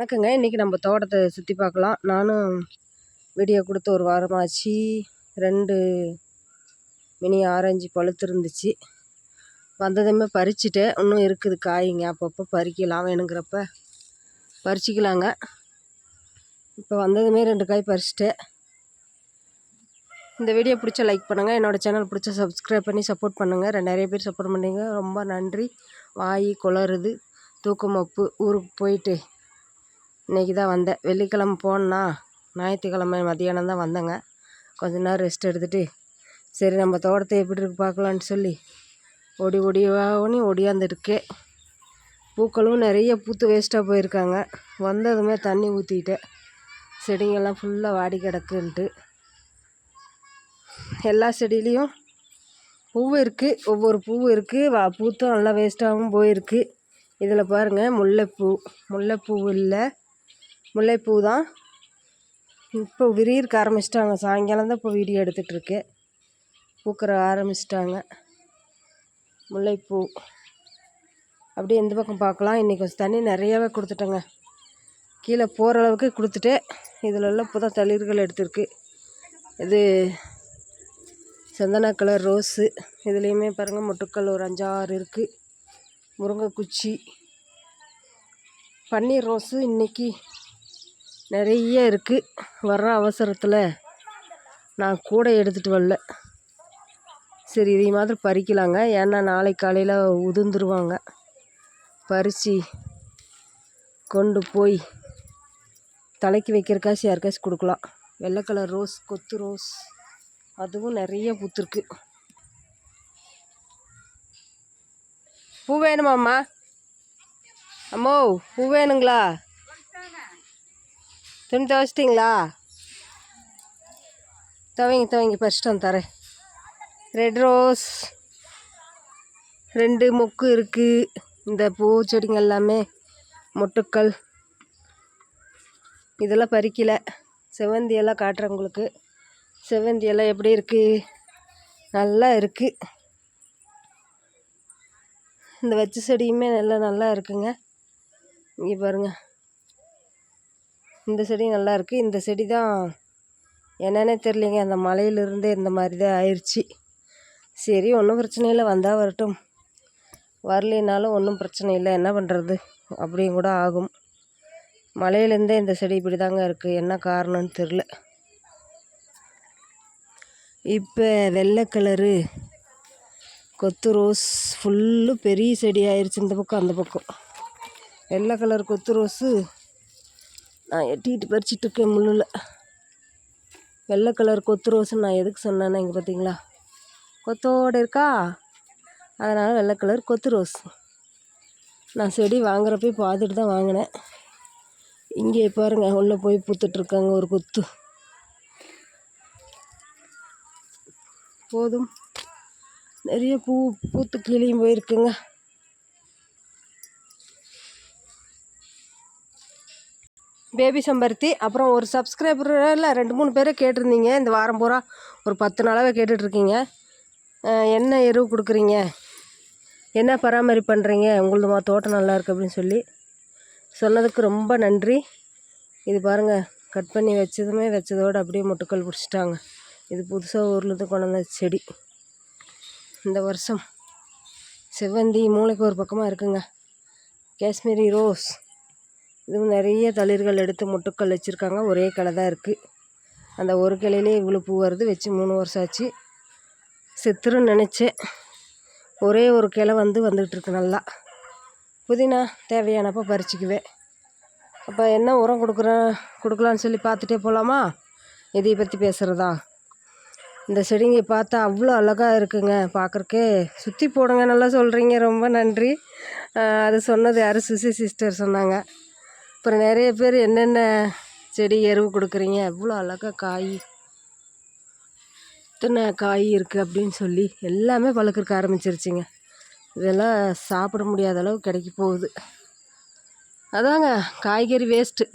வணக்கங்க. இன்றைக்கி நம்ம தோட்டத்தை சுற்றி பார்க்கலாம். நானும் வீடியோ கொடுத்து ஒரு வாரமாச்சு. ரெண்டு மினி ஆரஞ்சு பழுத்து இருந்துச்சு வந்ததுமே பறிச்சுட்டேன். இன்னும் இருக்குது காய்ங்க. அப்பப்போ பறிக்கலாம் வேணுங்கிறப்ப பறிச்சிக்கலாங்க. இப்போ வந்ததுமே ரெண்டு காய் பறிச்சிட்டேன். இந்த வீடியோ பிடிச்ச லைக் பண்ணுங்கள் என்னோடய சேனல் பிடிச்ச சப்ஸ்கிரைப் பண்ணி சப்போர்ட் பண்ணுங்கள் நிறைய பேர் சப்போர்ட் பண்ணுறீங்க ரொம்ப நன்றி. வாய் குளறுது. தூக்கமப்பு. ஊருக்கு போயிட்டு இன்றைக்கி தான் வந்தேன். வெள்ளிக்கிழம போனேன்னா ஞாயிற்றுக்கிழம மதியானம் தான் வந்தேங்க. கொஞ்ச நேரம் ரெஸ்ட் எடுத்துகிட்டு சரி நம்ம தோட்டத்தை எப்படி இருக்கு பார்க்கலான்னு சொல்லி ஓடி ஓடி ஓடியாந்துருக்கே பூக்களும் நிறைய பூத்து வேஸ்ட்டாக போயிருக்காங்க. வந்ததுமே தண்ணி ஊற்றிக்கிட்டேன் செடிங்கெல்லாம் ஃபுல்லாக வாடி கிடக்குன்ட்டு. எல்லா செடியிலையும் பூ இருக்குது ஒவ்வொரு பூ இருக்குது வா பூத்தும் நல்லா வேஸ்ட்டாகவும் போயிருக்கு. இதில் பாருங்கள் முல்லைப்பூ. முல்லைப்பூ இல்லை. முல்லைப்பூ தான். இப்போ விரியிருக்க ஆரம்பிச்சிட்டாங்க. சாயங்காலம் தான் இப்போ வீடியோ எடுத்துகிட்ருக்கு. பூக்கிற ஆரம்பிச்சிட்டாங்க. முல்லைப்பூ. அப்படியே எந்த பக்கம் பார்க்கலாம். இன்றைக்கி கொஞ்சம் தண்ணி நிறையாவே கொடுத்துட்டேங்க. கீழே போகிற அளவுக்கு கொடுத்துட்டேன் இதில் எல்லாம் இப்போ தான் தளிர்கள் எடுத்திருக்கு. இது சந்தன கலர் ரோஸு. இதுலேயுமே பாருங்கள் மொட்டுக்கள் ஒரு அஞ்சாறு இருக்குது முருங்கைக்குச்சி. பன்னீர் ரோஸு இன்றைக்கி நிறைய இருக்குது வர்ற அவசரத்தில் நான் கூட எடுத்துகிட்டு வரல. சரி இதை மாதிரி பறிக்கலாங்க. ஏன்னா நாளைக்கு காலையில் உதிர்ந்துருவாங்க. பறித்து கொண்டு போய் தலைக்கு வைக்கிறக்காசி யாருக்காச்சும் கொடுக்கலாம். வெள்ளை கலர் ரோஸ் கொத்து ரோஸ் அதுவும் நிறைய பூத்துருக்கு. பூ வேணுமாம்மா? அம்மோ பூ வேணுங்களா? துணி துவைச்சிட்டிங்களா? துவைங்க துவைங்க. ஃபஸ்ட்டு வந்து தரேன். ரெட் ரோஸ் ரெண்டு மொக்கு இருக்குது இந்த பூச்செடிங்க எல்லாமே. மொட்டுக்கள். இதெல்லாம் பறிக்கலை. செவ்வந்தி எல்லாம் காட்டுறேன் உங்களுக்கு. செவ்வந்தி எல்லாம் எப்படி இருக்குது நல்லா இருக்குது இந்த வச்ச செடியுமே நல்லா நல்லா இருக்குங்க. இங்கே பாருங்கள் இந்த செடி நல்லா இருக்குது இந்த செடி தான் என்னன்னே தெரிலிங்க அந்த மலையிலிருந்தே இந்த மாதிரி தான் ஆயிடுச்சு சரி ஒன்றும் பிரச்சனை இல்லை. வந்தால் வரட்டும். வரலினாலும் ஒன்றும் பிரச்சனை இல்லை. என்ன பண்ணுறது அப்படியும் கூட ஆகும். மலையிலேருந்தே இந்த செடி இப்படி தாங்க இருக்குது என்ன காரணம்னு தெரில இப்போ வெள்ளை கலரு கொத்து ரோஸ் ஃபுல்லு பெரிய செடி ஆயிடுச்சு இந்த பக்கம் அந்த பக்கம். வெள்ளை கலர் கொத்து ரோஸு நான் எட்டிக்கிட்டு பறிச்சிட்டு இருக்கேன் முள்ளில். வெள்ளை கலர் கொத்து ரோஸுன்னு நான் எதுக்கு சொன்னேன்னா இங்கே பார்த்தீங்களா கொத்தோடு இருக்கா? அதனால் வெள்ளை கலர் கொத்து ரோஸ். நான் செடி வாங்குறப்பே பார்த்துட்டு தான் வாங்கினேன். இங்கே பாருங்கள் உள்ளே போய் பூத்துட்ருக்காங்க ஒரு கொத்து. போதும். நிறைய பூ பூத்து கிளியும் போயிருக்குங்க. பேபி சம்பருத்தி. அப்புறம் ஒரு சப்ஸ்கிரைபரில் ரெண்டு மூணு பேரே கேட்டிருந்தீங்க. இந்த வாரம் பூரா ஒரு பத்து நாளாகவே கேட்டுட்ருக்கீங்க. என்ன எருவு கொடுக்குறீங்க? என்ன பராமரிப்பு பண்ணுறீங்க உங்களது தோட்டம் நல்லாயிருக்கு அப்படின்னு சொல்லி சொன்னதுக்கு ரொம்ப நன்றி. இது பாருங்கள் கட் பண்ணி வச்சதுமே வச்சதோடு அப்படியே முட்டுக்கள் பிடிச்சிட்டாங்க. இது புதுசாக ஊர்லேருந்து கொண்டு வந்த செடி. இந்த வருஷம் செவ்வந்தி மூளைக்கு ஒரு பக்கமாக இருக்குங்க. காஷ்மீரி ரோஸ். இதுவும் நிறைய தளிர்கள் எடுத்து முட்டுக்கள் வச்சுருக்காங்க. ஒரே கிளை தான் இருக்குது அந்த ஒரு கிளையிலே இவ்வளோ பூ வருது. வச்சு மூணு வருஷம் ஆச்சு. செத்துருன்னு நினச்சேன். ஒரே ஒரு கிளை வந்து வந்துகிட்ருக்கு நல்லா. புதினா தேவையானப்போ பறிச்சிக்குவேன். அப்போ என்ன உரம் கொடுக்குறேன் கொடுக்கலான்னு சொல்லி பார்த்துட்டே போகலாமா இதை பற்றி பேசுகிறதா இந்த செடிங்க பார்த்தா அவ்வளோ அழகாக இருக்குங்க. பார்க்குறக்கே சுற்றி போடுங்க நல்லா சொல்கிறீங்க ரொம்ப நன்றி. அது சொன்னது யார் சுசி சிஸ்டர் சொன்னாங்க. அப்புறம் நிறைய பேர் என்னென்ன செடி எருவு கொடுக்குறீங்க? எவ்வளோ அழகாக காய் இத்தனை காய் இருக்குது அப்படின்னு சொல்லி எல்லாமே பழுக்கிறக்க ஆரம்பிச்சிருச்சுங்க. இதெல்லாம் சாப்பிட முடியாத அளவு கிடைக்க போகுது. அதாங்க காய்கறி வேஸ்ட்டு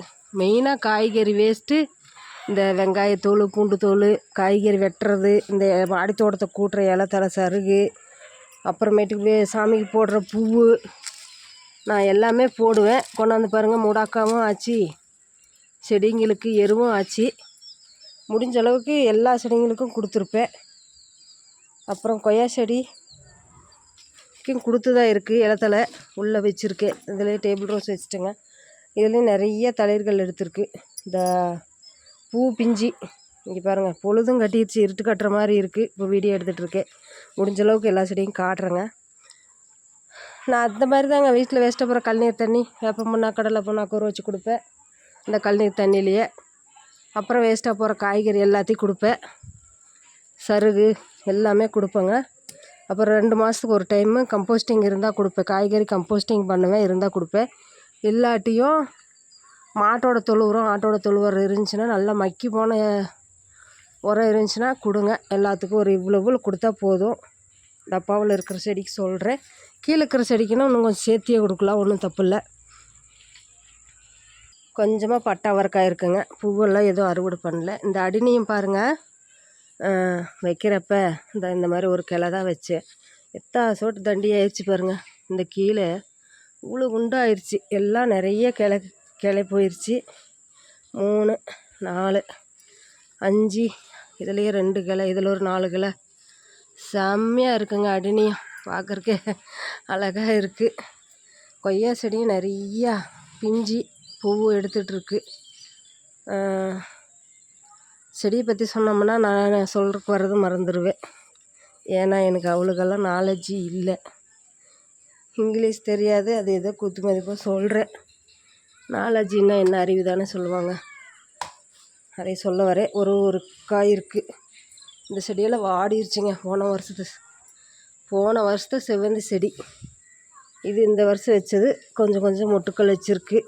மெயினாக காய்கறி வேஸ்ட்டு இந்த வெங்காயத்தோல் பூண்டு தோல் காய்கறி வெட்டுறது இந்த மாடி தோட்டத்தை கூட்டுற இலை தலை சருகு அப்புறமேட்டுக்கு சாமிக்கு போடுற பூ நான் எல்லாமே போடுவேன். கொண்டாந்து பாருங்கள் முடாக்காவும் ஆச்சு. செடிங்களுக்கு எருவும் ஆச்சு. முடிஞ்ச அளவுக்கு எல்லா செடிங்களுக்கும் கொடுத்துருப்பேன். அப்புறம் கொய்யா செடிக்கும் கொடுத்து தான் இருக்குது இலத்தலை உள்ளே வச்சுருக்கேன். இதில் டேபிள் ரோஸ் வச்சுட்டேங்க. இதுலேயும் நிறைய தளிர்கள் எடுத்திருக்கு. இந்த பூ பிஞ்சு இங்கே பாருங்கள் பொழுதும் கட்டிடுச்சு இருட்டு கட்டுற மாதிரி இருக்குது இப்போ வீடியோ எடுத்துகிட்டு இருக்கேன். முடிஞ்ச அளவுக்கு எல்லா செடியும் காட்டுறேங்க. நான் அந்த மாதிரி தாங்க வீட்டில் வேஸ்ட்டாக போகிற கழநீர் தண்ணி. வேப்ப புண்ணா கடலை புண்ணாக்கு ஊற வச்சு கொடுப்பேன். இந்த கழுநீர் தண்ணியிலையே. அப்புறம் வேஸ்ட்டாக போகிற காய்கறி எல்லாத்தையும் கொடுப்பேன். சருகு எல்லாமே கொடுப்பேங்க. அப்புறம் ரெண்டு மாதத்துக்கு ஒரு டைமு கம்போஸ்டிங் இருந்தால் கொடுப்பேன். காய்கறி கம்போஸ்டிங் பண்ணுவேன் இருந்தால் கொடுப்பேன். இல்லாட்டியும் மாட்டோட தொழு உரம் ஆட்டோட தொழு உரம் இருந்துச்சுன்னா நல்லா மக்கி போன உரம் இருந்துச்சுன்னா கொடுங்க. எல்லாத்துக்கும் ஒரு இவ்வளோ இவ்வளோ கொடுத்தா போதும். டப்பாவில் இருக்கிற செடிக்கு சொல்கிறேன். கீழே இருக்கிற செடிக்குன்னா இன்னும் கொஞ்சம் சேர்த்தியே கொடுக்கலாம் ஒன்றும் தப்பு இல்லை கொஞ்சமாக பட்டா அவரைக்காய் இருக்குங்க. பூவெல்லாம் எதுவும் அறுவடை பண்ணல. இந்த அடினியும் பாருங்கள் வைக்கிறப்ப இந்த இந்த மாதிரி ஒரு கிளை தான் வச்சேன் எத்தா சோட்டு தண்டி ஆயிடுச்சு பாருங்கள் இந்த கீழே இவ்வளோ குண்டாயிருச்சு. எல்லாம் நிறைய கிளை கிளை போயிடுச்சு மூணு நாலு அஞ்சு இதுலேயே ரெண்டு கிளை இதில் ஒரு நாலு கிளை. செம்மையாக இருக்குங்க அடினியும். பார்க்குறக்கே அழகாக இருக்குது கொய்யா செடியும் நிறையா பிஞ்சு பூ எடுத்துகிட்ருக்கு செடியை பற்றி சொன்னோம்னா நான் சொல்கிறக்கு வர்றது மறந்துடுவேன் ஏன்னா எனக்கு அவ்வளோக்கெல்லாம் நாலேஜி இல்லை. இங்கிலீஷ் தெரியாது அது ஏதோ குத்து மதிப்பாக சொல்கிறேன் நாலேஜின்னா என்ன அறிவு தானே சொல்லுவாங்க. அதை சொல்ல வரேன். ஒரு ஒரு காய் இருக்குது இந்த செடியெல்லாம் வாடிருச்சுங்க. போன வருஷத்து போன வருஷத்து செவ்வந்தி செடி. இது இந்த வருஷம் வச்சது கொஞ்சம் கொஞ்சம் மொட்டுக்கள் வச்சுருக்கு.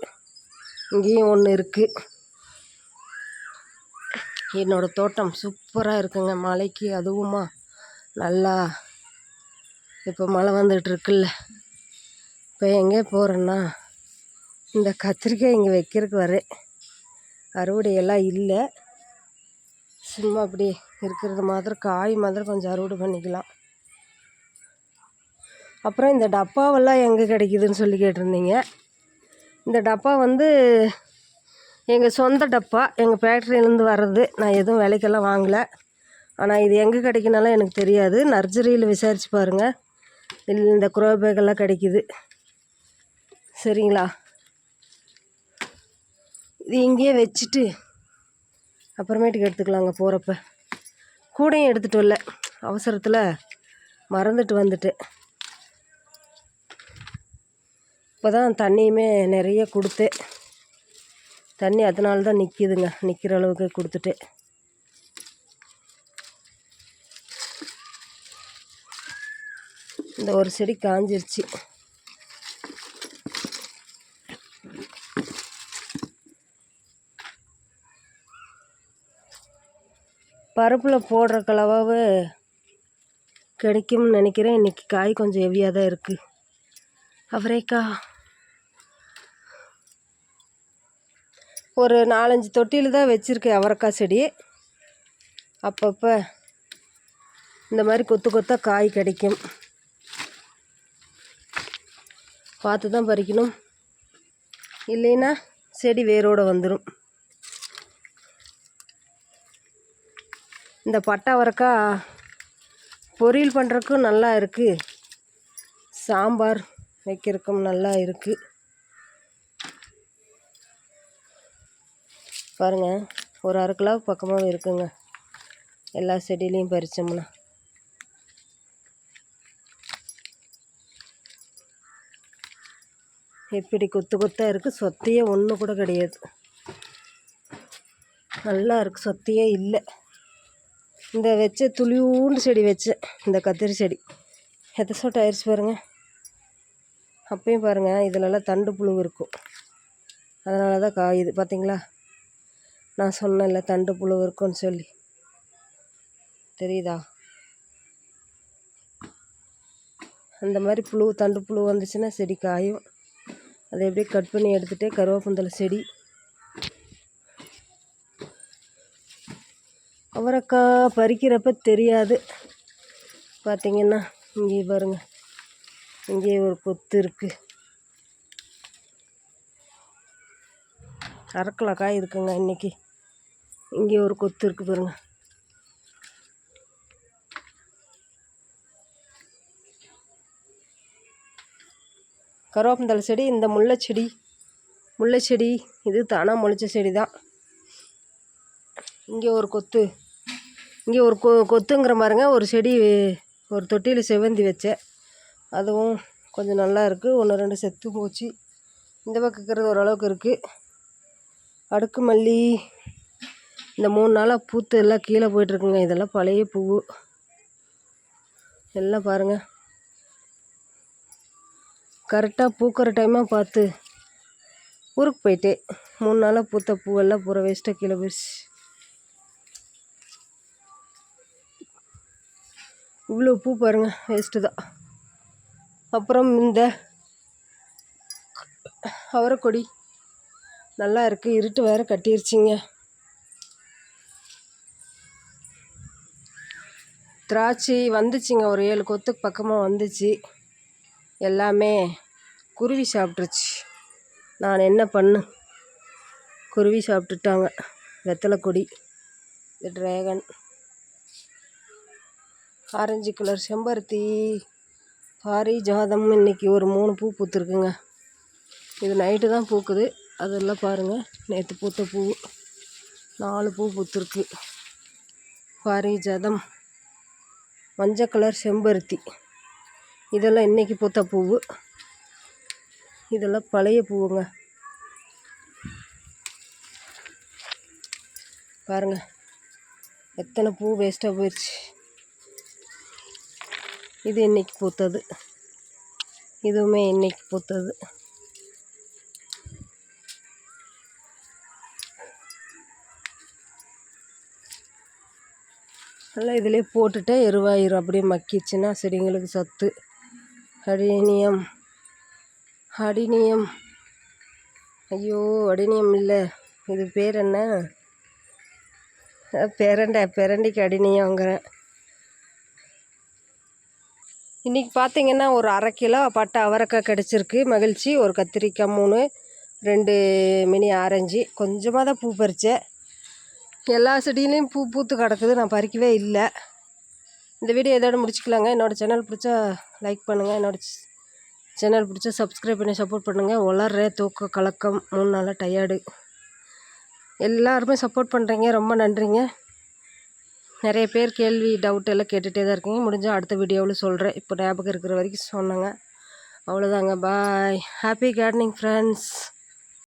இங்கேயும் ஒன்று இருக்குது என்னோடய தோட்டம் சூப்பராக இருக்குங்க. மழைக்கு அதுவுமா நல்லா இப்போ மழை வந்துட்டுருக்குல்ல இப்போ எங்கே போகிறேன்னா இந்த கத்திரிக்காய் இங்கே வைக்கிறதுக்கு வரேன். அறுவடையெல்லாம் இல்லை. சும்மா அப்படி இருக்கிறது மாதிரி காய் மாதிரி கொஞ்சம் அறுவடை பண்ணிக்கலாம். அப்புறம் இந்த டப்பாவெல்லாம் எங்கே கிடைக்குதுன்னு சொல்லி கேட்டிருந்தீங்க. இந்த டப்பா வந்து எங்கள் சொந்த டப்பா. எங்கள் ஃபேக்ட்ரியிலேருந்து வர்றது. நான் எதுவும் விலைக்கெல்லாம் வாங்கலை. ஆனால் இது எங்கே கிடைக்குனாலும் எனக்கு தெரியாது. நர்சரியில் விசாரித்து பாருங்கள் இல்லை இந்த குரோபேக்கெல்லாம் கிடைக்குது கிடைக்கிது. சரிங்களா? இது இங்கேயே வச்சுட்டு அப்புறமேட்டுக்கு எடுத்துக்கலாங்க போகிறப்ப கூடையும் எடுத்துகிட்டு வரல. அவசரத்தில் மறந்துட்டு வந்துட்டேன். இப்போ தான் தண்ணியுமே நிறைய கொடுத்தேன். தண்ணி அதனால தான் நிற்கிதுங்க நிற்கிற அளவுக்கு கொடுத்துட்டு. இந்த ஒரு செடி காஞ்சிருச்சு. பருப்பில் போடுற கலவாவு கிடைக்கும்னு நினைக்கிறேன். இன்றைக்கி காய் கொஞ்சம் ஹெவியாக தான் இருக்குது அவரேக்கா ஒரு நாலஞ்சு தொட்டியில் தான் வச்சுருக்கேன் அவரைக்காய் செடி. அப்பப்போ இந்த மாதிரி கொத்து கொத்தாக காய் கிடைக்கும். பார்த்து தான் பறிக்கணும். இல்லைன்னா செடி வேரோடு வந்துடும் இந்த பட்டை அவரைக்காய் பொரியல் பண்ணுறக்கும் நல்லா இருக்குது சாம்பார் வைக்கிறதுக்கும் நல்லா இருக்குது பாருங்கள் ஒரு அரை கிலோ பக்கமாக இருக்குங்க. எல்லா செடியிலையும் பறித்தோம்னா எப்படி கொத்து கொத்தாக இருக்குது சொத்தையே ஒன்று கூட கிடையாது. நல்லா இருக்குது சொத்தையே இல்லை. இந்த வச்ச துளியூண்டு செடி வச்சேன் இந்த கத்திரி செடி. எத்த சொட்டு ஆயிடுச்சு பாருங்கள் அப்பயும் பாருங்கள் இதிலெல்லாம் தண்டு புழு இருக்கும். அதனால தான் காயுது பார்த்தீங்களா நான் சொன்னேன்ல தண்டு புழு இருக்கும்னு சொல்லி. தெரியுதா? அந்த மாதிரி புழு தண்டு புழு வந்துச்சுன்னா செடி காயும். அதை எப்படியே கட் பண்ணி எடுத்துகிட்டே கருவேப்பந்தலை செடி. அவரைக்காய் பறிக்கிறப்ப தெரியாது. பார்த்திங்கன்னா இங்கேயே பாருங்கள் இங்கேயே ஒரு கொத்து இருக்குது அரக்கலக்காய் இருக்குங்க இன்றைக்கி இங்கே ஒரு கொத்து இருக்குது பாருங்க. கருவேப்பந்தழை செடி இந்த முல்லை செடி முல்லை செடி இது தானாக முளைச்ச செடி தான் இங்கே ஒரு கொத்து. இங்கே ஒரு கொ கொத்துங்கிற மாதிரிங்க ஒரு செடி ஒரு தொட்டியில் செவந்தி வச்சேன் அதுவும் கொஞ்சம் நல்லா இருக்குது ஒன்று ரெண்டு செத்து போச்சு. இந்த பக்கம் இருக்கிறது ஓரளவுக்கு இருக்குது அடுக்கு மல்லி இந்த மூணு நாளாக பூத்து எல்லாம் கீழே போயிட்டுருக்குங்க. இதெல்லாம் பழைய பூ எல்லாம் பாருங்கள் கரெக்டாக பூக்கிற டைமாக பார்த்து ஊருக்கு போயிட்டேன் மூணு நாளாக பூத்த பூவெல்லாம் பூரா வேஸ்ட்டாக கீழே போயிடுச்சு. இவ்வளோ பூ பாருங்கள் வேஸ்ட்டு தான். அப்புறம் இந்த அவரைக்கொடி. நல்லா இருக்குது இருட்டு வேறு கட்டிருச்சிங்க. திராட்சை வந்துச்சுங்க ஒரு ஏழு கொத்துக்கு பக்கமாக வந்துச்சு. எல்லாமே குருவி சாப்பிட்ருச்சு நான் என்ன பண்ணு? குருவி சாப்பிட்டுட்டாங்க. வெத்தலை கொடி இது ட்ராகன் ஆரஞ்சு கலர் செம்பருத்தி. பாரிஜாதம் இன்றைக்கி ஒரு மூணு பூ பூத்துருக்குங்க. இது நைட்டு தான் பூக்குது. அதெல்லாம் பாருங்கள் நேற்று பூத்த பூ. நாலு பூ பூத்துருக்கு. பாரிஜாதம். மஞ்சள் கலர் செம்பருத்தி. இதெல்லாம் இன்றைக்கி பூத்த பூவு இதெல்லாம் பழைய பூவுங்க. பாருங்கள் எத்தனை பூ வேஸ்ட்டாக போயிடுச்சு இது இன்றைக்கி பூத்தது. இதுவுமே இன்றைக்கி பூத்தது. நல்லா இதிலே போட்டுட்டு எருவாயிரும். அப்படியே மக்கிச்சுன்னா செடிங்களுக்கு சத்து. அடினியம் அடினியம் ஐயோ அடினியம் இல்லை. இது பேர் என்ன? பெரண்டை. பெரண்டிக்கு அடினியங்கிறேன் இன்றைக்கி பார்த்திங்கன்னா ஒரு அரை கிலோ பட்டை அவரைக்காய் கிடச்சிருக்கு. மகிழ்ச்சி. ஒரு கத்திரிக்காய் மூணு ரெண்டு மினி ஆரஞ்சு. கொஞ்சமாக தான் பூ பறித்தேன் எல்லா செடியிலையும் பூ பூத்து கிடக்குது. நான் பறிக்கவே இல்லை. இந்த வீடியோ எதோட முடிச்சுக்கலாங்க. என்னோடய சேனல் பிடிச்சா லைக் பண்ணுங்கள் என்னோடய சேனல் பிடிச்சா சப்ஸ்கிரைப் பண்ணி சப்போர்ட் பண்ணுங்கள் வளர்ற தூக்க கலக்கம். மூணு நாளாக டயர்டு எல்லாருமே சப்போர்ட் பண்ணுறீங்க ரொம்ப நன்றிங்க. நிறைய பேர் கேள்வி டவுட் எல்லாம் கேட்டுகிட்டே தான் இருக்கீங்க. முடிஞ்சால் அடுத்த வீடியோவில் சொல்கிறேன் இப்போ ஞாபகம் இருக்கிற வரைக்கும் சொன்னேங்க. அவ்வளோதாங்க பாய் ஹாப்பி கார்டனிங் ஃப்ரெண்ட்ஸ்